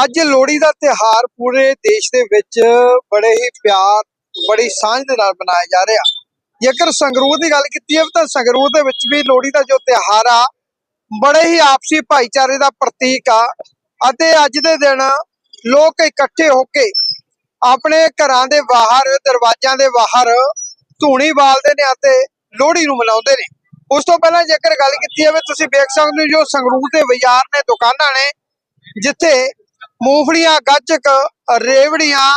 ਅੱਜ ਲੋਹੜੀ ਦਾ ਤਿਹਾਰ ਪੂਰੇ ਦੇਸ਼ ਦੇ ਵਿੱਚ ਬੜੇ ਹੀ ਪਿਆਰ, ਬੜੀ ਸਾਂਝ ਦੇ ਨਾਲ ਮਨਾਇਆ ਜਾ ਰਿਹਾ। ਜੇਕਰ ਸੰਗਰੂਰ ਦੀ ਗੱਲ ਕੀਤੀ ਹੈ ਤਾਂ ਸੰਗਰੂਰ ਦੇ ਵਿੱਚ ਵੀ ਲੋਹੜੀ ਦਾ ਜੋ ਤਿਹਾਰ ਆ, ਬੜੇ ਹੀ ਆਪਸੀ ਭਾਈਚਾਰੇ ਦਾ ਪ੍ਰਤੀਕ ਆ ਅਤੇ ਅੱਜ ਦੇ ਦਿਨ ਲੋਕ ਇਕੱਠੇ ਹੋ ਕੇ ਆਪਣੇ ਘਰਾਂ ਦੇ ਬਾਹਰ, ਦਰਵਾਜ਼ਿਆਂ ਦੇ ਬਾਹਰ ਧੂਣੀ ਬਾਲਦੇ ਨੇ ਅਤੇ ਲੋਹੜੀ ਨੂੰ ਮਨਾਉਂਦੇ ਨੇ। ਉਸ ਤੋਂ ਪਹਿਲਾਂ ਜੇਕਰ ਗੱਲ ਕੀਤੀ ਜਾਵੇ, ਤੁਸੀਂ ਵੇਖ ਸਕਦੇ ਹੋ ਜੋ ਸੰਗਰੂਰ ਦੇ ਬਾਜ਼ਾਰ ਨੇ, ਦੁਕਾਨਾਂ ਨੇ, ਜਿੱਥੇ ਮੂੰਗਫਲੀਆਂ ਗੱਚਕ ਰੇਵੜੀਆਂ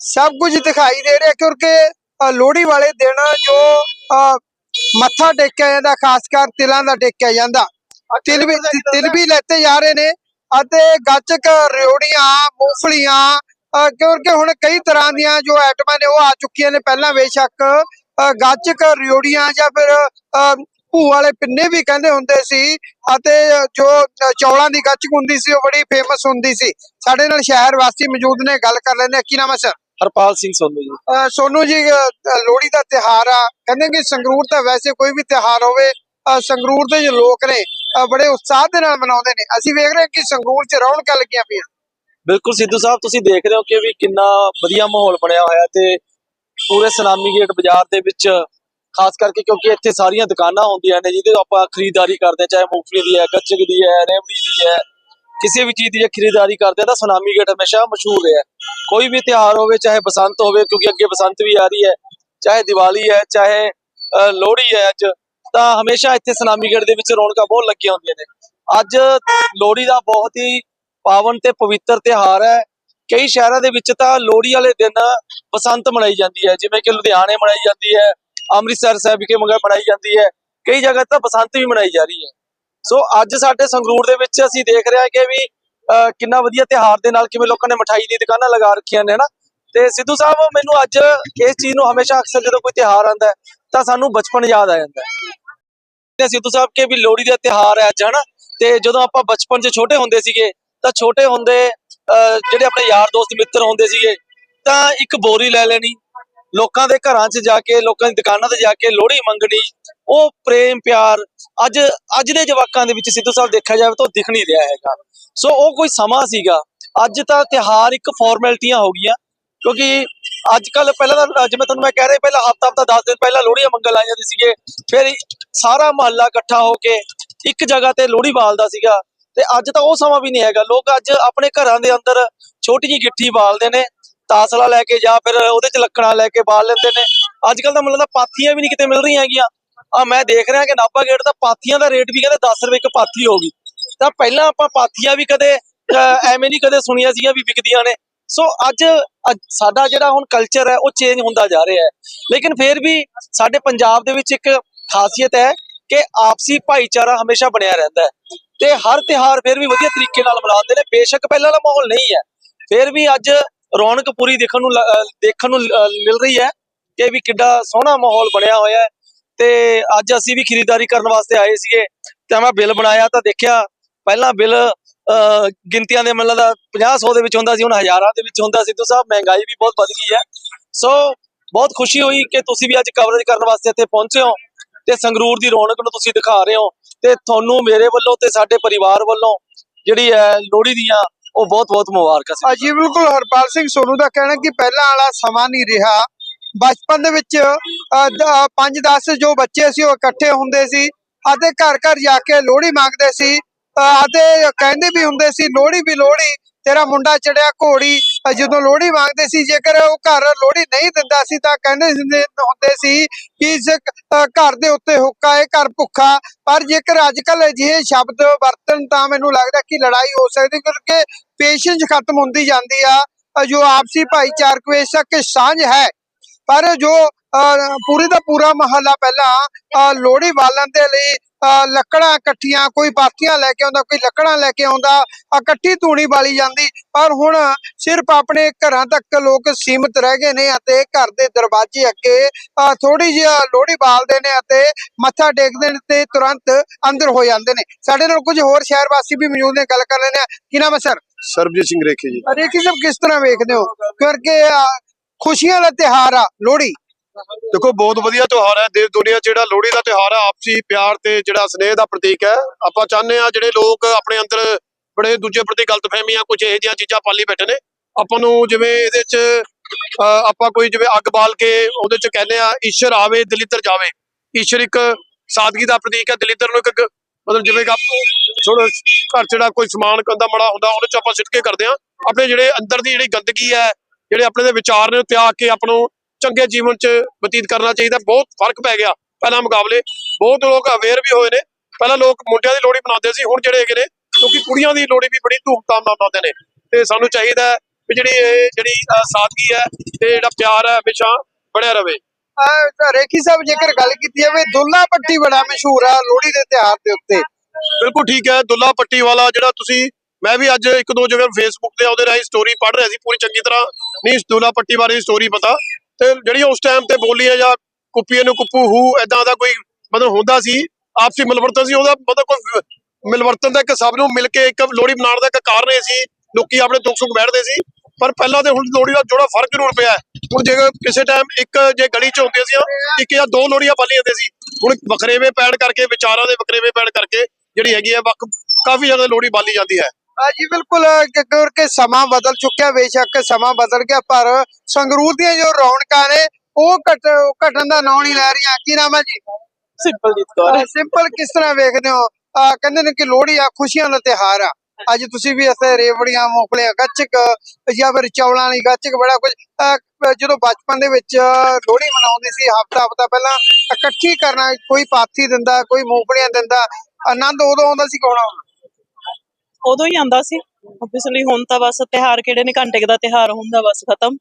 ਸਭ ਕੁਝ ਦਿਖਾਈ ਦੇ ਰਿਹਾ ਕਿਉਂਕਿ ਲੋਹੜੀ ਵਾਲੇ ਦਿਨ ਜੋ ਅ, ਮੱਥਾ ਟੇਕਿਆ ਜਾਂਦਾ ਖਾਸ ਕਰ ਤਿਲਾਂ ਦਾ ਟੇਕਿਆ ਜਾਂਦਾ। ਤਿਲ ਵੀ ਤਿਲ ਵੀ ਲੈਤੇ ਜਾ ਰਹੇ ਨੇ ਅਤੇ ਗੱਚਕ ਰਿਓੜੀਆਂ ਮੂੰਗਫਲੀਆਂ ਕਿਉਂਕਿ ਹੁਣ ਕਈ ਤਰ੍ਹਾਂ ਦੀਆਂ ਜੋ ਆਈਟਮਾਂ ਨੇ ਉਹ ਆ ਚੁੱਕੀਆਂ ਨੇ। ਪਹਿਲਾਂ ਬੇਸ਼ੱਕ ਅ, ਗੱਚਕ ਰਿਓੜੀਆਂ ਜਾਂ ਫਿਰ ਅ, ਭੂ ਵਾਲੇ ਪਿੰਨੇ ਵੀ ਕਹਿੰਦੇ ਹੁੰਦੇ ਸੀ ਅਤੇ ਜੋ ਚੌਲਾਂ ਦੀ ਗੱਚਕ ਹੁੰਦੀ ਸੀ ਉਹ ਬੜੀ ਫੇਮਸ ਹੁੰਦੀ ਸੀ। ਸਾਡੇ ਨਾਲ ਸ਼ਹਿਰ ਵਾਸੀ ਮੌਜੂਦ ਨੇ ਗੱਲ ਕਰ ਲੈਂਦੇ। ਕੀ ਨਾਮ ਹੈ ਸਰ ਹਰਪਾਲ ਸਿੰਘ ਸੋਨੂ ਜੀ। ਸੋਨੂ ਜੀ ਲੋਹੜੀ ਦਾ ਤਿਹਾਰ ਆ। ਕਹਿੰਦੇ ਕਿ ਸੰਗਰੂਰ ਤਾਂ ਵੈਸੇ ਕੋਈ ਵੀ ਤਿਹਾਰ ਹੋਵੇ ਸੰਗਰੂਰ ਦੇ ਜੋ ਲੋਕ ਨੇ ਬੜੇ ਉਤਸ਼ਾਹ ਦੇ ਨਾਲ ਮਨਾਉਂਦੇ ਨੇ। ਅਸੀਂ ਵੇਖ ਰਹੇ ਕਿ ਸੰਗਰੂਰ 'ਚ ਰੌਣਕਾਂ ਲੱਗੀਆਂ ਪਈਆਂ। ਬਿਲਕੁਲ ਸਿੱਧੂ ਸਾਹਿਬ ਤੁਸੀਂ ਦੇਖ ਰਹੇ ਹੋ ਕਿ ਵੀ ਕਿੰਨਾ ਵਧੀਆ ਮਾਹੌਲ ਬਣਿਆ ਹੋਇਆ ਤੇ ਪੂਰੇ ਸਲਾਮੀ ਗੇਟ ਬਾਜ਼ਾਰ ਦੇ ਵਿੱਚ ਖਾਸ ਕਰਕੇ ਕਿਉਂਕਿ ਇੱਥੇ ਸਾਰੀਆਂ ਦੁਕਾਨਾਂ ਹੁੰਦੀਆਂ ਨੇ ਜਿਹਦੇ ਤੋਂ ਆਪਾਂ ਖਰੀਦਦਾਰੀ ਕਰਦੇ ਹਾਂ, ਚਾਹੇ ਮੂੰਗਫਲੀ ਦੀ ਹੈ ਗੱਚਕ ਦੀ ਹੈ ਰੇਵੜੀ ਦੀ ਹੈ ਕਿਸੇ ਵੀ ਚੀਜ਼ ਦੀ ਜੇ ਖਰੀਦਦਾਰੀ ਕਰਦੇ ਤਾਂ ਸੁਨਾਮੀ ਗੇਟ ਹਮੇਸ਼ਾ ਮਸ਼ਹੂਰ ਹੈ। ਕੋਈ ਵੀ ਤਿਉਹਾਰ ਹੋਵੇ ਚਾਹੇ ਬਸੰਤ ਹੋਵੇ ਕਿਉਂਕਿ ਅੱਗੇ ਬਸੰਤ ਵੀ ਆ ਰਹੀ ਹੈ ਚਾਹੇ ਦੀਵਾਲੀ ਹੈ ਚਾਹੇ ਲੋਹੜੀ ਹੈ ਅੱਜ ਤਾਂ ਹਮੇਸ਼ਾ ਇੱਥੇ ਸੁਨਾਮੀ ਗੇਟ ਦੇ ਵਿੱਚ ਰੌਣਕਾਂ ਬਹੁਤ ਲੱਗੀਆਂ ਹੁੰਦੀਆਂ ਨੇ। ਅੱਜ ਲੋਹੜੀ ਦਾ ਬਹੁਤ ਹੀ ਪਾਵਨ ਤੇ ਪਵਿੱਤਰ ਤਿਉਹਾਰ ਹੈ। ਕਈ ਸ਼ਹਿਰਾਂ ਦੇ ਵਿੱਚ ਤਾਂ ਲੋਹੜੀ ਵਾਲੇ ਦਿਨ ਬਸੰਤ ਮਨਾਈ ਜਾਂਦੀ ਹੈ ਜਿਵੇਂ ਕਿ ਲੁਧਿਆਣੇ ਮਨਾਈ ਜਾਂਦੀ ਹੈ ਅੰਮ੍ਰਿਤਸਰ ਸਾਹਿਬ ਵਿਖੇ ਮੰਗਾ ਮਨਾਈ ਜਾਂਦੀ ਹੈ। ਕਈ ਜਗ੍ਹਾ ਤਾਂ ਬਸੰਤ ਵੀ ਮਨਾਈ ਜਾ ਰਹੀ ਹੈ। ਸੋ ਅੱਜ ਸਾਡੇ ਸੰਗਰੂਰ ਦੇ ਵਿੱਚ ਅਸੀਂ ਦੇਖ ਰਹੇ ਹਾਂ ਕਿ ਵੀ ਅਹ, ਕਿੰਨਾ ਵਧੀਆ ਤਿਉਹਾਰ ਦੇ ਨਾਲ ਕਿਵੇਂ ਲੋਕਾਂ ਨੇ ਮਠਾਈ ਦੀ ਦੁਕਾਨਾਂ ਲਗਾ ਰੱਖੀਆਂ ਨੇ ਹਨਾ? ਤੇ ਸਿੱਧੂ ਸਾਹਿਬ ਮੈਨੂੰ ਅੱਜ ਇਸ ਚੀਜ਼ ਨੂੰ ਹਮੇਸ਼ਾ ਅਕਸਰ ਜਦੋਂ ਕੋਈ ਤਿਉਹਾਰ ਆਉਂਦਾ ਤਾਂ ਸਾਨੂੰ ਬਚਪਨ ਯਾਦ ਆ ਜਾਂਦਾ ਤੇ ਸਿੱਧੂ ਸਾਹਿਬ ਕੇ ਵੀ ਲੋਹੜੀ ਦਾ ਤਿਉਹਾਰ ਹੈ ਅੱਜ ਹਨਾ? ਤੇ ਜਦੋਂ ਆਪਾਂ ਬਚਪਨ 'ਚ ਛੋਟੇ ਹੁੰਦੇ ਸੀਗੇ ਤਾਂ ਛੋਟੇ ਹੁੰਦੇ ਅਹ, ਜਿਹੜੇ ਆਪਣੇ ਯਾਰ ਦੋਸਤ ਮਿੱਤਰ ਹੁੰਦੇ ਸੀਗੇ ਤਾਂ ਇੱਕ ਬੋਰੀ ਲੈ ਲੈਣੀ ਲੋਕਾਂ ਦੇ ਘਰਾਂ 'ਚ ਜਾ ਕੇ, ਲੋਕਾਂ ਦੀ ਦੁਕਾਨਾਂ ਤੇ ਜਾ ਕੇ ਲੋਹੜੀ ਮੰਗਣੀ, ਉਹ ਪ੍ਰੇਮ, ਪਿਆਰ ਅੱਜ ਅੱਜ ਦੇ ਜਵਾਕਾਂ ਦੇ ਵਿੱਚ ਸਿੱਧੂ ਸਾਹਿਬ ਦੇਖਿਆ ਜਾਵੇ ਤਾਂ ਉਹ ਦਿਖ ਨਹੀਂ ਰਿਹਾ ਹੈਗਾ। ਸੋ ਉਹ ਕੋਈ ਸਮਾਂ ਸੀਗਾ। ਅੱਜ ਤਾਂ ਤਿਹਾਰ ਇੱਕ ਫਾਰਮੈਲਿਟੀਆਂ ਹੋ ਗਈਆਂ, ਕਿਉਂਕਿ ਅੱਜ ਕੱਲ ਪਹਿਲਾਂ ਤਾਂ ਜਿਵੇਂ ਤੁਹਾਨੂੰ ਮੈਂ ਕਹਿ ਰਿਹਾ, ਪਹਿਲਾਂ ਹਫਤਾ ਹਫਤਾ 10 ਦਿਨ ਪਹਿਲਾਂ ਲੋਹੜੀਆਂ ਮੰਗਣ ਆ ਜਾਂਦੇ ਸੀਗੇ, ਫਿਰ ਸਾਰਾ ਮਹੱਲਾ ਇਕੱਠਾ ਹੋ ਕੇ ਇੱਕ ਜਗ੍ਹਾ ਤੇ ਲੋਹੜੀ ਬਾਲਦਾ ਸੀਗਾ, ਤੇ ਅੱਜ ਤਾਂ ਉਹ ਸਮਾਂ ਵੀ ਨਹੀਂ ਹੈਗਾ। ਲੋਕ ਅੱਜ ਆਪਣੇ ਘਰਾਂ ਦੇ ਅੰਦਰ ਛੋਟੀ ਜਿਹੀ ਗਿੱਠੀ ਬਾਲਦੇ ਨੇ ਤਾਸਲਾ ਲੈ ਕੇ ਜਾਂ ਫਿਰ ਉਹਦੇ ਚ ਲੱਕੜਾਂ ਲੈ ਕੇ ਬਾਲ ਲੈਂਦੇ ਨੇ। ਅੱਜ ਕੱਲ ਤਾਂ ਮੈਨੂੰ ਲੱਗਦਾ ਪਾਥੀਆਂ ਵੀ ਨਹੀਂ ਕਿਤੇ ਮਿਲ ਰਹੀਆਂ ਹੈਗੀਆਂ। ਆ ਮੈਂ ਦੇਖ ਰਿਹਾ ਕਿ ਨਾਭਾ ਗੇਟ ਦਾ ਪਾਥੀਆਂ ਦਾ ਰੇਟ ਵੀ ਕਹਿੰਦੇ 10 ਰੁਪਏ ਇੱਕ ਪਾਥੀ ਹੋ ਗਈ। ਤਾਂ ਪਹਿਲਾਂ ਆਪਾਂ ਪਾਥੀਆਂ ਵੀ ਕਦੇ ਐਵੇਂ ਨਹੀਂ ਕਦੇ ਸੁਣੀਆਂ ਸੀਗੀਆਂ ਵੀ ਵਿਕਦੀਆਂ ਨੇ। ਸੋ ਅੱਜ ਸਾਡਾ ਜਿਹੜਾ ਹੁਣ ਕਲਚਰ ਹੈ, ਉਹ ਚੇਂਜ ਹੁੰਦਾ ਜਾ ਰਿਹਾ ਹੈ। ਲੇਕਿਨ ਫਿਰ ਵੀ ਸਾਡੇ ਪੰਜਾਬ ਦੇ ਵਿੱਚ ਇੱਕ ਖਾਸੀਅਤ ਹੈ ਕਿ ਆਪਸੀ ਭਾਈਚਾਰਾ ਹਮੇਸ਼ਾ ਬਣਿਆ ਰਹਿੰਦਾ ਹੈ। ਤੇ ਹਰ ਤਿਹਾਰ ਫਿਰ ਵੀ ਵਧੀਆ ਤਰੀਕੇ ਨਾਲ ਮਨਾਉਂਦੇ ਨੇ। ਬੇਸ਼ੱਕ ਪਹਿਲਾਂ ਦਾ ਮਾਹੌਲ ਨਹੀਂ ਹੈ। ਫਿਰ ਵੀ ਅੱਜ ਰੌਣਕ ਪੂਰੀ ਦੇਖਣ ਨੂੰ ਲ- ਦੇਖਣ ਨੂੰ ਮਿਲ ਰਹੀ ਹੈ ਕਿ ਵੀ ਕਿੱਡਾ ਸੋਹਣਾ ਮਾਹੌਲ ਬਣਿਆ ਹੋਇਆ ਹੈ। ਤੇ ਅੱਜ ਅਸੀਂ ਵੀ ਖਰੀਦਦਾਰੀ ਕਰਨ ਵਾਸਤੇ ਆਏ ਸੀਗੇ। ਤੇ ਮੈਂ ਬਿੱਲ ਬਣਾਇਆ ਤਾਂ ਦੇਖਿਆ, ਪਹਿਲਾਂ ਬਿੱਲ ਗਿਣਤੀਆਂ ਦੇ ਮਤਲਬ ਦਾ 50 100 ਦੇ ਵਿੱਚ ਹੁੰਦਾ ਸੀ, ਹੁਣ ਹਜ਼ਾਰਾਂ ਦੇ ਵਿੱਚ ਹੁੰਦਾ ਸਿੱਧੂ ਸਾਹਿਬ ਮਹਿੰਗਾਈ ਵੀ ਬਹੁਤ ਵੱਧ ਗਈ ਹੈ। ਸੋ ਬਹੁਤ ਖੁਸ਼ੀ ਹੋਈ ਕਿ ਤੁਸੀਂ ਵੀ ਅੱਜ ਕਵਰੇਜ ਕਰਨ ਵਾਸਤੇ ਇੱਥੇ ਪਹੁੰਚੇ ਹੋ ਤੇ ਸੰਗਰੂਰ ਦੀ ਰੌਣਕ ਨੂੰ ਤੁਸੀਂ ਦਿਖਾ ਰਹੇ ਹੋ। ਤੇ ਤੁਹਾਨੂੰ ਮੇਰੇ ਵੱਲੋਂ ਤੇ ਸਾਡੇ ਪਰਿਵਾਰ ਵੱਲੋਂ ਜਿਹੜੀ ਹੈ ਲੋਹੜੀ ਦੀਆਂ ਉਹ ਬਹੁਤ ਬਹੁਤ ਮੁਬਾਰਕਾਂ ਸੀ। ਅਜੀ ਬਿਲਕੁਲ ਹਰਪਾਲ ਸਿੰਘ ਸੋਨੂ ਦਾ ਕਹਿਣਾ ਕਿ ਪਹਿਲਾਂ ਵਾਲਾ ਸਮਾਂ ਨਹੀਂ ਰਿਹਾ। ਬਚਪਨ ਦੇ ਵਿੱਚ 5-10 ਜੋ ਬੱਚੇ ਸੀ ਉਹ ਇਕੱਠੇ ਹੁੰਦੇ ਸੀ। ਅਤੇ ਘਰ ਘਰ ਜਾ ਕੇ ਲੋਹੜੀ ਮੰਗਦੇ ਸੀ। ਅ, ਅਤੇ ਕਹਿੰਦੇ ਵੀ ਹੁੰਦੇ ਸੀ ਲੋਹੜੀ ਵੀ ਲੋਹੜੀ। ਤੇਰਾ ਮੁੰਡਾ ਚੜਿਆ ਘੋੜੀ ਜਦੋਂ ਲੋਹੜੀ ਮੰਗਦੇ ਸੀ ਜੇਕਰ ਉਹ ਘਰ ਲੋਹੜੀ ਨਹੀਂ ਦਿੰਦਾ ਸੀ ਤਾਂ ਕਹਿੰਦੇ ਹੁੰਦੇ ਸੀ ਕਿ ਇਸ ਘਰ ਦੇ ਉੱਤੇ ਹੁੱਕਾ ਹੈ ਘਰ ਭੁੱਖਾ। ਪਰ ਜੇਕਰ ਅੱਜ ਕੱਲ ਅਜਿਹੇ ਸ਼ਬਦ ਵਰਤਣ ਤਾਂ ਮੈਨੂੰ ਲੱਗਦਾ ਕਿ ਲੜਾਈ ਹੋ ਸਕਦੀ ਕਿਉਂਕਿ ਪੇਸ਼ੈਂਸ ਖਤਮ ਹੁੰਦੀ ਜਾਂਦੀ ਆ। ਜੋ ਆਪਸੀ ਭਾਈਚਾਰਕ ਬੇਸ਼ੱਕ ਸਾਂਝ ਹੈ ਪਰ ਜੋ ਅ, ਪੂਰੀ ਦਾ ਪੂਰਾ ਮਹੱਲਾ ਪਹਿਲਾਂ ਅ, ਲੋਹੜੀ ਬਾਲਣ ਦੇ ਲਈ ਲੱਕੜਾਂ ਇਕੱਠੀਆਂ ਕੋਈ ਪਾਥੀਆਂ ਲੈ ਕੇ ਆਉਂਦਾ ਕੋਈ ਲੱਕੜਾਂ ਲੈ ਕੇ ਆਉਂਦਾ ਇਕੱਠੀ ਧੂਣੀ ਬਾਲੀ ਜਾਂਦੀ। ਪਰ ਹੁਣ ਸਿਰਫ ਆਪਣੇ ਘਰਾਂ ਤੱਕ ਲੋਕ ਸੀਮਿਤ ਰਹਿ ਗਏ ਨੇ ਅਤੇ ਘਰ ਦੇ ਦਰਵਾਜ਼ੇ ਅੱਗੇ ਥੋੜੀ ਜਿਹੀ ਲੋਹੜੀ ਬਾਲਦੇ ਨੇ ਅਤੇ ਮੱਥਾ ਟੇਕਦੇ ਨੇ ਤੇ ਤੁਰੰਤ ਅੰਦਰ ਹੋ ਜਾਂਦੇ ਨੇ। ਸਾਡੇ ਨਾਲ ਕੁਝ ਹੋਰ ਸ਼ਹਿਰ ਵਾਸੀ ਵੀ ਮੌਜੂਦ ਨੇ ਗੱਲ ਕਰ ਲੈਣੇ ਆ ਕੀ ਨਾਮ ਹੈ ਸਰ? ਸਰਬਜੀਤ ਸਿੰਘ ਰੇਖੇ ਜੀ। ਅਰੇ ਕਿਸਮ ਕਿਸ ਤਰ੍ਹਾਂ ਵੇਖਦੇ ਹੋ? ਕਿਉਂਕਿ ਖੁਸ਼ੀਆਂ ਦਾ ਤਿਹਾਰ ਆ ਲੋਹੜੀ। ਦੇਖੋ, ਬਹੁਤ ਵਧੀਆ ਤਿਉਹਾਰ ਹੈ ਦੇਸ਼ ਦੁਨੀਆ ਜਿਹੜਾ ਲੋਹੜੀ ਦਾ ਤਿਉਹਾਰ ਹੈ, ਆਪਸੀ ਪਿਆਰ ਤੇ ਜਿਹੜਾ ਸਨੇਹ ਦਾ ਪ੍ਰਤੀਕ ਹੈ। ਆਪਾਂ ਚਾਹੁੰਦੇ ਆ ਜਿਹੜੇ ਲੋਕ ਆਪਣੇ ਅੰਦਰ ਬੜੇ ਦੂਜੇ ਪ੍ਰਤੀ ਗਲਤਫਹਿਮੀਆਂ ਕੁਝ ਇਹੋ ਜਿਹੀਆਂ ਚੀਜ਼ਾਂ ਪਾਲੀ ਬੈਠੇ ਨੇ, ਆਪਾਂ ਨੂੰ ਜਿਵੇਂ ਇਹਦੇ 'ਚ ਆਪਾਂ ਕੋਈ ਜਿਵੇਂ ਅੱਗ ਬਾਲ ਕੇ ਉਹਦੇ 'ਚ ਕਹਿੰਦੇ ਆ, ਈਸ਼ਰ ਆਵੇ, ਦਲਿੱਦਰ ਜਾਵੇ। ਈਸ਼ਰ ਇੱਕ ਸਾਦਗੀ ਦਾ ਪ੍ਰਤੀਕ ਹੈ, ਦਲਿੱਦਰ ਨੂੰ ਇੱਕ ਮਤਲਬ ਜਿਵੇਂ ਕਿ ਥੋੜਾ ਘਰ ਜਿਹੜਾ ਕੋਈ ਸਮਾਨ ਕੰਦਾ ਮੜਾ ਹੁੰਦਾ, ਉਹਦੇ 'ਚ ਆਪਾਂ ਸਿੱਟ ਕੇ ਕਰਦੇ ਆ ਆਪਣੇ ਜਿਹੜੇ ਅੰਦਰ ਦੀ ਜਿਹੜੀ ਗੰਦਗੀ ਹੈ, ਜਿਹੜੇ ਆਪਣੇ ਦੇ ਵਿਚਾਰ ਨੇ ਤਿਆਗ ਕੇ ਆਪਾਂ ਨੂੰ ਚੰਗੇ ਜੀਵਨ 'ਚ ਬਤੀਤ ਕਰਨਾ ਚਾਹੀਦਾ ਬਹੁਤ ਫ਼ਰਕ ਪੈ ਗਿਆ ਪਹਿਲਾਂ ਮੁਕਾਬਲੇ ਬਹੁਤ ਲੋਕ ਅਵੇਅਰ ਵੀ ਹੋਏ ਨੇ ਪਹਿਲਾਂ ਲੋਕ ਮੁੰਡਿਆਂ ਦੀ ਲੋਹੜੀ ਮਨਾਉਂਦੇ ਸੀ ਹੁਣ ਜਿਹੜੇ ਹੈਗੇ ਨੇ ਕਿਉਂਕਿ ਕੁੜੀਆਂ ਦੀ ਲੋਹੜੀ ਵੀ ਬੜੀ ਧੂਮਧਾਮ ਨਾਲ ਮਨਾਉਂਦੇ ਨੇ ਤੇ ਸਾਨੂੰ ਚਾਹੀਦਾ ਵੀ ਜਿਹੜੀ ਇਹ ਜਿਹੜੀ ਸਾਦਗੀ ਹੈ ਤੇ ਜਿਹੜਾ ਪਿਆਰ ਹੈ ਹਮੇਸ਼ਾ ਬਣਿਆ ਰਵੇ ਰੇਖੀ ਸਾਹਿਬ ਜੇਕਰ ਗੱਲ ਕੀਤੀ ਜਾਵੇ ਦੁੱਲਾ ਪੱਟੀ ਬੜਾ ਮਸ਼ਹੂਰ ਆ ਲੋਹੜੀ ਦੇ ਤਿਉਹਾਰ ਦੇ ਉੱਤੇ। ਬਿਲਕੁਲ ਠੀਕ ਹੈ ਦੁੱਲਾ ਪੱਟੀ ਵਾਲਾ ਜਿਹੜਾ ਤੁਸੀਂ ਮੈਂ ਵੀ ਅੱਜ ਇੱਕ ਦੋ ਜਗ੍ਹਾ ਫੇਸਬੁੱਕ ਤੇ ਉਹਦੇ ਰਾਹੀਂ ਸਟੋਰੀ ਪੜ੍ਹ ਰਿਹਾ ਸੀ ਪੂਰੀ ਚੰਗੀ ਤਰ੍ਹਾਂ ਨਹੀਂ ਦੁੱਲਾ ਪੱਟੀ ਬਾਰੇ ਸਟੋਰੀ ਪਤਾ। ਤੇ ਜਿਹੜੀ ਉਸ ਟਾਈਮ ਤੇ ਬੋਲੀ ਹੈ ਜਾਂ ਕੁੱਪੀਏ ਨੂੰ ਕੁੱਪੂ ਹੂ ਐਦਾਂ ਦਾ ਕੋਈ ਮਤਲਬ ਹੁੰਦਾ ਸੀ, ਆਪਸੀ ਮਿਲਵਰਤਨ ਸੀ, ਉਹਦਾ ਮਤਲਬ ਕੋਈ ਮਿਲਵਰਤਨ ਦਾ ਇੱਕ ਸਭ ਨੂੰ ਮਿਲ ਕੇ ਇੱਕ ਲੋਹੜੀ ਮਨਾਉਣ ਦਾ ਇੱਕ ਕਾਰਨ ਇਹ ਸੀ, ਲੋਕੀ ਆਪਣੇ ਦੁੱਖ ਸੁੱਖ ਬੈਠਦੇ ਸੀ, ਪਰ ਪਹਿਲਾਂ ਤੇ ਹੁਣ ਲੋਹੜੀ ਦਾ ਜੋੜਾ ਫ਼ਰਕ ਜ਼ਰੂਰ ਪਿਆ ਹੁਣ ਜੇ ਕਿਸੇ ਟਾਈਮ ਇੱਕ ਜੇ ਗਲੀ 'ਚ ਹੁੰਦੇ ਸੀ ਇੱਕ ਜਾਂ ਦੋ ਲੋਹੜੀਆਂ ਬਾਲੀ ਜਾਂਦੇ ਸੀ, ਹੁਣ ਵਖਰੇਵੇਂ ਪੈਣ ਕਰਕੇ, ਵਿਚਾਰਾਂ ਦੇ ਵਖਰੇਵੇਂ ਪੈਣ ਕਰਕੇ ਜਿਹੜੀ ਹੈਗੀ ਹੈ ਵੱਖ ਕਾਫੀ ਜ਼ਿਆਦਾ ਲੋਹੜੀ ਬਾਲੀ ਜਾਂਦੀ ਹੈ। ਜੀ ਬਿਲਕੁਲ ਕਿਉਂਕਿ ਸਮਾਂ ਬਦਲ ਚੁੱਕਿਆ ਬੇਸ਼ੱਕ ਸਮਾਂ ਬਦਲ ਗਿਆ ਪਰ ਸੰਗਰੂਰ ਦੀਆਂ ਜੋ ਰੌਣਕਾਂ ਨੇ ਉਹ ਘਟ ਘਟਣ ਦਾ ਨਾਂ ਨਹੀਂ ਲੈ ਰਹੀਆਂ। ਕੀ ਨਾਮ ਹੈ ਜੀ? ਸਿੰਪਲਜੀਤ ਕੌਰ। ਸਿੰਪਲ ਕਿਸ ਤਰ੍ਹਾਂ ਵੇਖਦੇ ਹੋ? ਕਹਿੰਦੇ ਨੇ ਕਿ ਲੋਹੜੀ ਆ ਖੁਸ਼ੀਆਂ ਦਾ ਤਿਹਾਰ ਆ। ਅੱਜ ਤੁਸੀਂ ਵੀ ਇੱਥੇ ਰੇਵੜੀਆਂ ਮੂੰਗਫਲੀਆਂ ਗੱਚਕ ਜਾਂ ਫਿਰ ਚੌਲਾਂ ਵਾਲੀ ਗੱਚਕ ਬੜਾ ਕੁਝ ਜਦੋਂ ਬਚਪਨ ਦੇ ਵਿੱਚ ਲੋਹੜੀ ਮਨਾਉਂਦੇ ਸੀ ਹਫਤਾ ਹਫਤਾ ਪਹਿਲਾਂ ਇਕੱਠੀ ਕਰਨਾ ਕੋਈ ਪਾਥੀ ਦਿੰਦਾ ਕੋਈ ਮੂੰਗਫਲੀਆਂ ਦਿੰਦਾ ਆਨੰਦ ਉਦੋਂ ਆਉਂਦਾ ਸੀ ਕੋਣਾ ਉਦੋਂ ਹੀ ਆਂਦਾ ਸੀ। ਆਬਵੀਅਸਲੀ ਹੁਣ ਤਾਂ ਬਸ ਤਿਹਾਰ ਕਿਹੜੇ ਨੇ ਘੰਟੇ ਕੁ ਦਾ ਤਿਹਾਰ ਹੁੰਦਾ ਬਸ ਖਤਮ।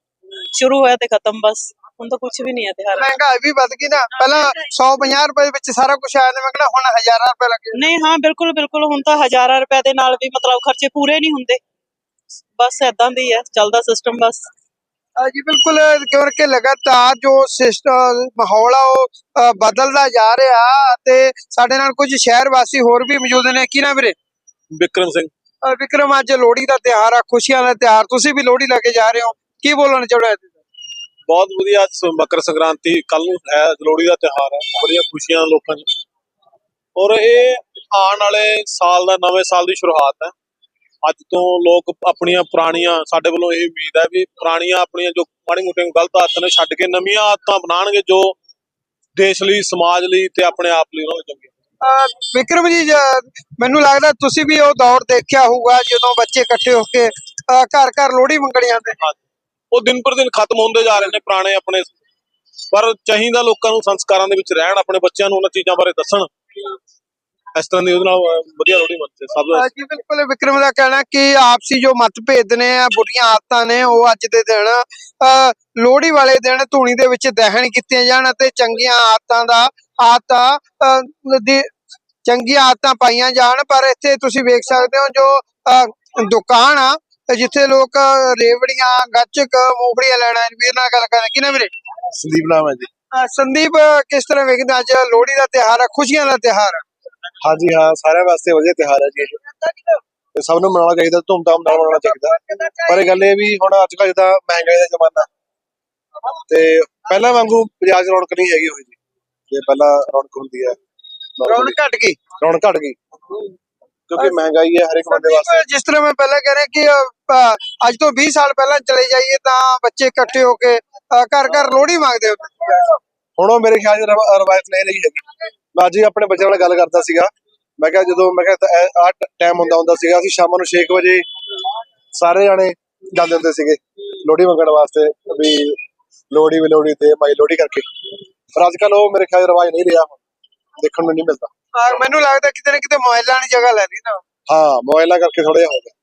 ਸ਼ੁਰੂ ਹੋਇਆ ਤੇ ਖਤਮ ਬਸ। ਹੁਣ ਤਾਂ ਕੁਝ ਵੀ ਨਹੀਂ ਹੈ ਤਿਹਾਰ ਮਹਿੰਗਾਈ ਵੀ ਵੱਧ ਗਈ ਨਾ। ਪਹਿਲਾਂ 150 ਰੁਪਏ ਵਿੱਚ ਸਾਰਾ ਕੁਝ ਆਇਆ ਤੇ ਮੈਂ ਕਹਿੰਦਾ ਹੁਣ ਹਜ਼ਾਰਾਂ ਰੁਪਏ ਲੱਗੇ। ਨਹੀਂ ਹਾਂ ਬਿਲਕੁਲ ਬਿਲਕੁਲ। ਹੁਣ ਤਾਂ ਹਜ਼ਾਰਾਂ ਰੁਪਏ ਦੇ ਨਾਲ ਵੀ ਮਤਲਬ ਖਰਚੇ ਪੂਰੇ ਨਹੀਂ ਹੁੰਦੇ। ਬਸ ਐਦਾਂ ਦੀ ਹੈ ਚੱਲਦਾ ਸਿਸਟਮ ਬਸ। ਅਹ ਜੀ ਬਿਲਕੁਲ। ਕਿਉਂਕਿ ਲਗਾਤਾਰ ਜੋ ਸਿਸਟਮ ਮਾਹੌਲ ਆ ਉਹ ਬਦਲਦਾ ਜਾ ਰਿਹਾ ਤੇ ਸਾਡੇ ਨਾਲ ਕੁਝ ਸ਼ਹਿਰ ਵਾਸੀ ਹੋਰ ਵੀ ਮੌਜੂਦ ਨੇ। ਕੀ ਨਾ ਵੀਰੇ? ਵਿਕਰਮ ਸਿੰਘ। ਅਹ ਵਿਕਰਮ ਅੱਜ ਲੋਹੜੀ ਦਾ ਤਿਉਹਾਰ ਆ ਖੁਸ਼ੀਆਂ ਦਾ ਤਿਉਹਾਰ। ਤੁਸੀਂ ਵੀ ਲੋਹੜੀ ਲੈ ਕੇ ਜਾ ਰਹੇ ਹੋ। ਕੀ ਬੋਲਣ ਚਾਹੁੰਦੇ ਹੋ? ਬਹੁਤ ਵਧੀਆ ਅੱਜ ਮਕਰ ਸੰਕ੍ਰਾਂਤੀ ਕੱਲ ਨੂੰ ਹੈ ਲੋਹੜੀ ਦਾ ਤਿਉਹਾਰ ਹੈ ਬੜੀਆਂ ਖੁਸ਼ੀਆਂ ਲੋਕਾਂ 'ਚ ਔਰ ਇਹ ਆਉਣ ਵਾਲੇ ਸਾਲ ਦਾ ਨਵੇਂ ਸਾਲ ਦੀ ਸ਼ੁਰੂਆਤ ਹੈ ਅੱਜ ਤੋਂ ਲੋਕ ਆਪਣੀਆਂ ਪੁਰਾਣੀਆਂ ਸਾਡੇ ਵੱਲੋਂ ਇਹ ਉਮੀਦ ਹੈ ਵੀ ਪੁਰਾਣੀਆਂ ਆਪਣੀਆਂ ਜੋ ਮਾੜੀ ਮੋਟੀਆਂ ਗਲਤ ਆਦਤਾਂ ਨੇ ਛੱਡ ਕੇ ਨਵੀਆਂ ਆਦਤਾਂ ਬਣਾਉਣਗੇ ਜੋ ਦੇਸ਼ ਲਈ ਸਮਾਜ ਲਈ ਤੇ ਆਪਣੇ ਆਪ ਲਈ ਉਹਨਾਂ ਚੰਗੀਆਂ ਅਹ ਵਿਕਰਮ ਜੀ ਮੈਨੂੰ ਲੱਗਦਾ ਤੁਸੀਂ ਵੀ ਉਹ ਦੌਰ ਦੇਖਿਆ ਹੋਊਗਾ ਜਦੋਂ ਬੱਚੇ ਇਕੱਠੇ ਹੋ ਕੇ ਘਰ ਘਰ ਲੋਹੜੀ ਮੰਗਣੀ ਆਉਂਦੇ ਉਹ ਦਿਨ ਪਰ ਦਿਨ ਖਤਮ ਹੁੰਦੇ ਜਾ ਰਹੇ ਨੇ ਪੁਰਾਣੇ ਆਪਣੇ। ਪਰ ਚਾਹੀਦਾ ਲੋਕਾਂ ਨੂੰ ਸੰਸਕਾਰਾਂ ਦੇ ਵਿੱਚ ਰਹਿਣ ਆਪਣੇ ਬੱਚਿਆਂ ਨੂੰ ਉਹਨਾਂ ਚੀਜ਼ਾਂ ਬਾਰੇ ਦੱਸਣ। ਇਸ ਤਰ੍ਹਾਂ ਦੀ ਉਹਦੇ ਨਾਲ ਵਧੀਆ ਲੋਹੜੀ ਮੱਤੇ ਸਭ ਜੀ ਬਿਲਕੁਲ ਵਿਕਰਮ ਦਾ ਕਹਿਣਾ ਕਿ ਆਪਸੀ ਜੋ ਮਤਭੇਦ ਨੇ ਆ ਬੁਰੀਆਂ ਆਦਤਾਂ ਨੇ ਉਹ ਅੱਜ ਦੇ ਦਿਨ ਲੋਹੜੀ ਵਾਲੇ ਦਿਨ ਧੂਣੀ ਦੇ ਵਿੱਚ ਦਹਨ ਕੀਤੀਆਂ ਜਾਣ ਅਤੇ ਚੰਗੀਆਂ ਆਦਤਾਂ ਦਾ ਆਦਤਾਂ ਦੀ ਚੰਗੀਆਂ ਆਦਤਾਂ ਪਾਈਆਂ ਜਾਣ ਪਰ ਇੱਥੇ ਤੁਸੀਂ ਵੇਖ ਸਕਦੇ ਹੋ ਜੋ ਦੁਕਾਨ ਆ ਜਿੱਥੇ ਲੋਕ ਰੇਵੜੀਆਂ ਗੱਚਕ ਮੂੰਗਫਲੀਆਂ ਲੈਣਾ ਵੀਰ ਨਾਲ ਗੱਲ ਕਰਨ ਕੀ ਨਾ ਵੀਰੇ? ਸੰਦੀਪ ਨਾਮ ਹੈ ਜੀ। ਸੰਦੀਪ ਕਿਸ ਤਰ੍ਹਾਂ ਵੇਖਦੇ ਅੱਜ ਲੋਹੜੀ ਦਾ ਤਿਹਾਰ ਆ ਖੁਸ਼ੀਆਂ ਦਾ ਤਿਹਾਰ ਆ। ਹਾਂਜੀ ਹਾਂ ਸਾਰਿਆਂ ਵਾਸਤੇ ਵਧੀਆ ਤਿਉਹਾਰ ਹੈ ਜੀ ਤੇ ਸਭ ਨੂੰ ਮਨਾਉਣਾ ਚਾਹੀਦਾ ਧੂਮਧਾਮ ਨਾਲ ਮਨਾਉਣਾ ਚਾਹੀਦਾ। ਪਰ ਇਹ ਗੱਲ ਇਹ ਵੀ ਹੁਣ ਅੱਜ ਕੱਲ੍ਹ ਜਿੱਦਾਂ ਮਹਿੰਗਾਈ ਦਾ ਜ਼ਮਾਨਾ। ਤੇ ਪਹਿਲਾਂ ਵਾਂਗੂ ਬਾਜ਼ਾਰ ਰੌਣਕ ਨਹੀਂ ਹੈਗੀ ਹੋਈ ਜੀ। ਜੇ ਪਹਿਲਾਂ ਰੌਣਕ ਹੁੰਦੀ ਹੈ ਰੌਣਕ ਘਟ ਗਈ? ਰੌਣਕ ਘਟ ਗਈ। ਕਿਉਂਕਿ ਮਹਿੰਗਾਈ ਹੈ ਹਰ ਇੱਕ ਬੰਦੇ ਵਾਸਤੇ। ਜਿਸ ਤਰ੍ਹਾਂ ਮੈਂ ਪਹਿਲਾਂ ਕਹਿ ਰਿਹਾ ਕਿ ਅੱਜ ਤੋਂ 20 ਸਾਲ ਪਹਿਲਾਂ ਚਲੇ ਜਾਈਏ ਤਾਂ ਬੱਚੇ ਇਕੱਠੇ ਹੋ ਕੇ ਘਰ ਘਰ ਲੋਹੜੀ ਮੰਗਦੇ ਹੁੰਦੇ ਹੁਣ ਉਹ ਮੇਰੇ ਖਿਆਲ 'ਚ ਰਵਾ- ਰਵਾਇਤ ਨਹੀਂ ਰਹੀ ਹੈਗੀ। ਮੈਂ ਅੱਜ ਹੀ ਆਪਣੇ ਬੱਚਿਆਂ ਨਾਲ ਗੱਲ ਕਰਦਾ ਸੀਗਾ। ਮੈਂ ਕਿਹਾ ਜਦੋਂ ਮੈਂ ਕਿਹਾ ਆ ਟਾਈਮ ਹੁੰਦਾ ਹੁੰਦਾ ਸੀਗਾ ਅਸੀਂ ਸ਼ਾਮ ਨੂੰ 6 ਵਜੇ ਸਾਰੇ ਜਾਣੇ ਜਾਂਦੇ ਹੁੰਦੇ ਸੀਗੇ ਲੋਹੜੀ ਮੰਗਣ ਵਾਸਤੇ ਵੀ ਲੋਹੜੀ ਵੀ ਲੋਹੜੀ ਤੇ ਮਾਈ ਲੋਹੜੀ ਕਰਕੇ। ਪਰ ਅੱਜ ਕੱਲ ਉਹ ਮੇਰੇ ਖਿਆਲ ਰਿਵਾਜ ਨਹੀਂ ਰਿਹਾ ਹੁਣ। ਦੇਖਣ ਨੂੰ ਨਹੀਂ ਮਿਲਦਾ। ਮੈਨੂੰ ਲੱਗਦਾ ਕਿਤੇ ਨਾ ਕਿਤੇ ਮੋਬਾਈਲਾਂ ਨੇ ਜਗ੍ਹਾ ਲੈ ਲਈ ਨਾ। ਹਾਂ ਮੋਬਾਈਲਾਂ ਕਰਕੇ ਥੋੜਾ ਜਿਹਾ ਹੋ ਗਿਆ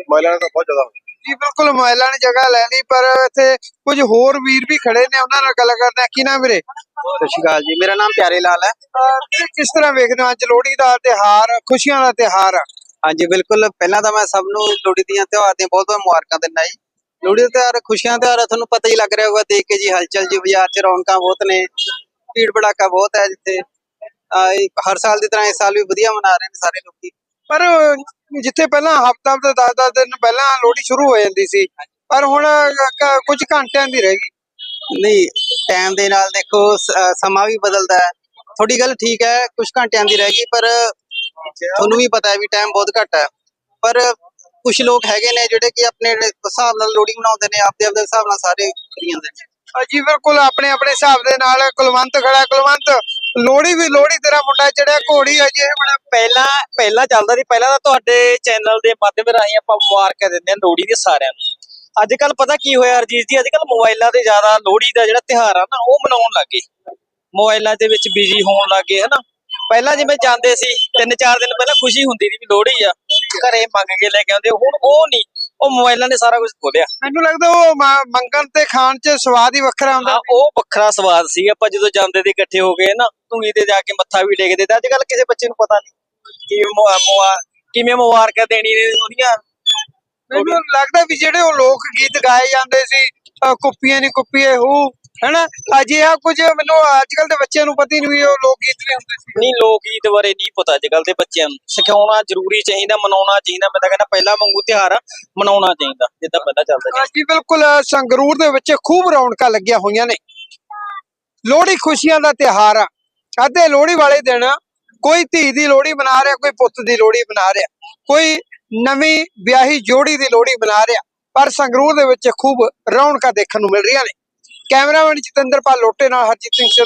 ਮੋਬਾਈਲਾਂ ਨੇ ਤਾਂ ਬਹੁਤ ਜ਼ਿਆਦਾ ਹੋ ਗਿਆ ਜੀ ਬਿਲਕੁਲ ਮੋਬਾਈਲਾਂ ਨੇ ਜਗ੍ਹਾ ਲੈ ਲਈ ਪਰ ਇੱਥੇ ਕੁਝ ਹੋਰ ਵੀਰ ਵੀ ਖੜੇ ਨੇ ਉਹਨਾਂ ਨਾਲ ਗੱਲ ਕਰਦੇ ਆ ਕੀ ਨਾਮ ਵੀਰੇ? ਸਤਿ ਸ਼੍ਰੀ ਅਕਾਲ ਜੀ। ਮੇਰਾ ਨਾਮ ਪਿਆਰੇ ਲਾਲ ਹੈ। ਵੀਰੇ, ਕਿਸ ਤਰ੍ਹਾਂ ਵੇਖਦੇ ਹੋ? ਅੱਜ ਲੋਹੜੀ ਦਾ ਤਿਹਾਰ ਖੁਸ਼ੀਆਂ ਦਾ ਤਿਹਾਰ ਆ। ਹਾਂਜੀ ਬਿਲਕੁਲ। ਪਹਿਲਾਂ ਤਾਂ ਮੈਂ ਸਭ ਨੂੰ ਲੋਹੜੀ ਦੀਆਂ ਤਿਉਹਾਰ ਦੀਆਂ ਬਹੁਤ ਬਹੁਤ ਮੁਬਾਰਕਾਂ ਦਿੰਦਾ ਜੀ। ਲੋਹੜੀ ਦਾ ਤਿਉਹਾਰ ਖੁਸ਼ੀਆਂ ਦਾ ਤਿਉਹਾਰ ਤੁਹਾਨੂੰ ਪਤਾ ਹੀ ਲੱਗ ਰਿਹਾ ਹੋਊਗਾ, ਦੇਖ ਕੇ ਜੀ ਹਲਚਲ ਜੀ, ਬਾਜ਼ਾਰ 'ਚ ਰੌਣਕਾਂ ਬਹੁਤ ਨੇ, ਭੀੜ ਭੜਾਕਾ ਬਹੁਤ ਹੈ ਜਿੱਥੇ। ਹਰ ਸਾਲ ਦੀ ਤਰ੍ਹਾਂ ਇਸ ਸਾਲ ਵੀ ਵਧੀਆ ਮਨਾ ਰਹੇ ਨੇ ਸਾਰੇ ਲੋਕੀ। ਪਰ ਜਿੱਥੇ ਪਹਿਲਾਂ ਹਫਤਾ ਹਫਤਾ 10 10 ਦਿਨ ਪਹਿਲਾਂ ਲੋਹੜੀ ਸ਼ੁਰੂ ਹੋ ਜਾਂਦੀ ਸੀ, ਪਰ ਹੁਣ ਕ- ਕੁਝ ਘੰਟਿਆਂ ਦੀ ਰਹਿ ਗਈ। ਨਹੀਂ ਟਾਈਮ ਦੇ ਨਾਲ ਦੇਖੋ ਸਮਾਂ ਵੀ ਬਦਲਦਾ ਹੈ। ਥੋੜੀ ਗੱਲ ਠੀਕ ਹੈ, ਕੁਝ ਘੰਟਿਆਂ ਦੀ ਰਹਿ ਗਈ, ਪਰ ਤੁਹਾਨੂੰ ਵੀ ਪਤਾ ਹੈ ਵੀ ਟਾਈਮ ਬਹੁਤ ਘੱਟ ਹੈ। ਪਰ ਕੁਝ ਲੋਕ ਹੈਗੇ ਨੇ ਜਿਹੜੇ ਕਿ ਆਪਣੇ ਹਿਸਾਬ ਨਾਲ ਲੋਹੜੀ ਮਨਾਉਂਦੇ ਨੇ ਆਪਦੇ ਆਪਦੇ ਹਿਸਾਬ ਨਾਲ ਸਾਰੇ ਕਰੀ ਜਾਂਦੇ ਨੇ। ਜੀ ਬਿਲਕੁਲ ਆਪਣੇ ਆਪਣੇ ਹਿਸਾਬ ਦੇ ਨਾਲ ਕੁਲਵੰਤ ਖੜਾ। ਕੁਲਵੰਤ ਲੋਹੜੀ ਵੀ ਲੋਹੜੀ ਤੇਰਾ ਮੁੰਡਾ ਚੜਿਆ ਘੋੜੀ ਹੈ ਜੀ। ਬੜਾ ਪਹਿਲਾਂ ਪਹਿਲਾਂ ਚੱਲਦਾ ਸੀ ਪਹਿਲਾਂ ਤਾਂ ਤੁਹਾਡੇ ਚੈਨਲ ਦੇ ਮਾਧਿਅਮ ਰਾਹੀਂ ਆਪਾਂ ਮੁਬਾਰਕਾਂ ਦਿੰਦੇ ਹਾਂ ਲੋਹੜੀ ਦੇ ਸਾਰਿਆਂ ਨੂੰ। ਅੱਜ ਕੱਲ ਪਤਾ ਕੀ ਹੋਇਆ ਅਰਜੀਤ ਜੀ ਅੱਜ ਕੱਲ ਮੋਬਾਈਲਾਂ ਤੇ ਜ਼ਿਆਦਾ ਲੋਹੜੀ ਦਾ ਜਿਹੜਾ ਤਿਉਹਾਰ ਆ ਨਾ ਉਹ ਮਨਾਉਣ ਲੱਗੇ ਮੋਬਾਈਲਾਂ ਦੇ ਵਿੱਚ ਬਿਜ਼ੀ ਹੋਣ ਲੱਗੇ ਹਨਾ। ਪਹਿਲਾਂ ਜਿਵੇਂ ਜਾਂਦੇ ਸੀ ਤਿੰਨ ਚਾਰ ਦਿਨ ਪਹਿਲਾਂ ਖੁਸ਼ੀ ਹੁੰਦੀ ਸੀ ਵੀ ਲੋਹੜੀ ਆ। ਘਰੇ ਮੰਗ ਕੇ ਲੈ ਕੇ ਆਉਂਦੇ ਹੁਣ ਉਹ ਨਹੀਂ। ਉਹ ਮੋਬਾਈਲਾਂ ਨੇ ਸਾਰਾ ਕੁਝ ਖੋਲਿਆ। ਮੈਨੂੰ ਲੱਗਦਾ ਉਹ ਮ- ਮੰਗਣ ਤੇ ਖਾਣ 'ਚ ਸਵਾਦ ਹੀ ਵੱਖਰਾ ਹੁੰਦਾ। ਹਾਂ ਉਹ ਵੱਖਰਾ ਸਵਾਦ ਸੀ। ਆਪਾਂ ਜਦੋਂ ਜਾਂਦੇ ਤੇ ਇਕੱਠੇ ਹੋ ਗਏ ਨਾ ਧੂਣੀ ਤੇ ਜਾ ਕੇ ਮੱਥਾ ਵੀ ਟੇਕਦੇ ਤੇ ਅੱਜ ਕੱਲ ਕਿਸੇ ਬੱਚੇ ਨੂੰ ਪਤਾ ਨਹੀਂ ਮੁਆ- ਮੁਆ- ਕਿਵੇਂ ਮੁਬਾਰਕਾਂ ਦੇਣੀ ਨੇ ਉਹਦੀਆਂ। ਮੈਨੂੰ ਲੱਗਦਾ ਵੀ ਜਿਹੜੇ ਉਹ ਲੋਕ ਗੀਤ ਗਾਏ ਜਾਂਦੇ ਸੀ ਅ, ਕੁੱਪੀਆਂ ਨਹੀਂ ਕੁੱਪੀਏ ਹੂ ਹੈਨਾ? ਅਜਿਹਾ ਕੁਝ ਮੈਨੂੰ ਅੱਜ ਕੱਲ ਦੇ ਬੱਚਿਆਂ ਨੂੰ ਪਤਾ ਹੀ ਨਹੀਂ ਵੀ ਉਹ ਲੋਕ ਗੀਤ ਵੀ ਹੁੰਦੇ ਸੀ। ਨਹੀਂ ਲੋਕ ਗੀਤ ਬਾਰੇ ਨਹੀਂ ਪਤਾ ਅੱਜ ਕੱਲ ਦੇ ਬੱਚਿਆਂ ਨੂੰ। ਸਿਖਾਉਣਾ ਜ਼ਰੂਰੀ ਚਾਹੀਦਾ ਮਨਾਉਣਾ ਚਾਹੀਦਾ। ਮੈਂ ਤਾਂ ਕਹਿੰਦਾ ਪਹਿਲਾਂ ਵਾਂਗੂ ਤਿਉਹਾਰ ਆ, ਮਨਾਉਣਾ ਚਾਹੀਦਾ ਜਿੱਦਾਂ ਪਹਿਲਾਂ ਚੱਲਦਾ ਜੀ। ਬਿਲਕੁਲ ਸੰਗਰੂਰ ਦੇ ਵਿੱਚ ਖੂਬ ਰੌਣਕਾਂ ਲੱਗੀਆਂ ਹੋਈਆਂ ਨੇ। ਲੋਹੜੀ ਖੁਸ਼ੀਆਂ ਦਾ ਤਿਹਾਰ ਆ। ਅਤੇ ਲੋਹੜੀ ਵਾਲੇ ਦਿਨ ਕੋਈ ਧੀ ਦੀ ਲੋਹੜੀ ਮਨਾ ਰਿਹਾ ਕੋਈ ਪੁੱਤ ਦੀ ਲੋਹੜੀ ਮਨਾ ਰਿਹਾ। ਕੋਈ ਨਵੀਂ ਵਿਆਹੀ ਜੋੜੀ ਦੀ ਲੋਹੜੀ ਮਨਾ ਰਿਹਾ। ਪਰ ਸੰਗਰੂਰ ਦੇ ਵਿੱਚ ਖੂਬ ਰੌਣਕਾਂ ਦੇਖਣ ਨੂੰ ਮਿਲ ਰਹੀਆਂ ਨੇ। ਕੈਮਰਾਮੈਨ ਜਤਿੰਦਰਪਾਲ ਲੋਟੇ ਨਾਲ ਹਰਜੀਤ ਸਿੰਘ ਸਿੱਧੂ।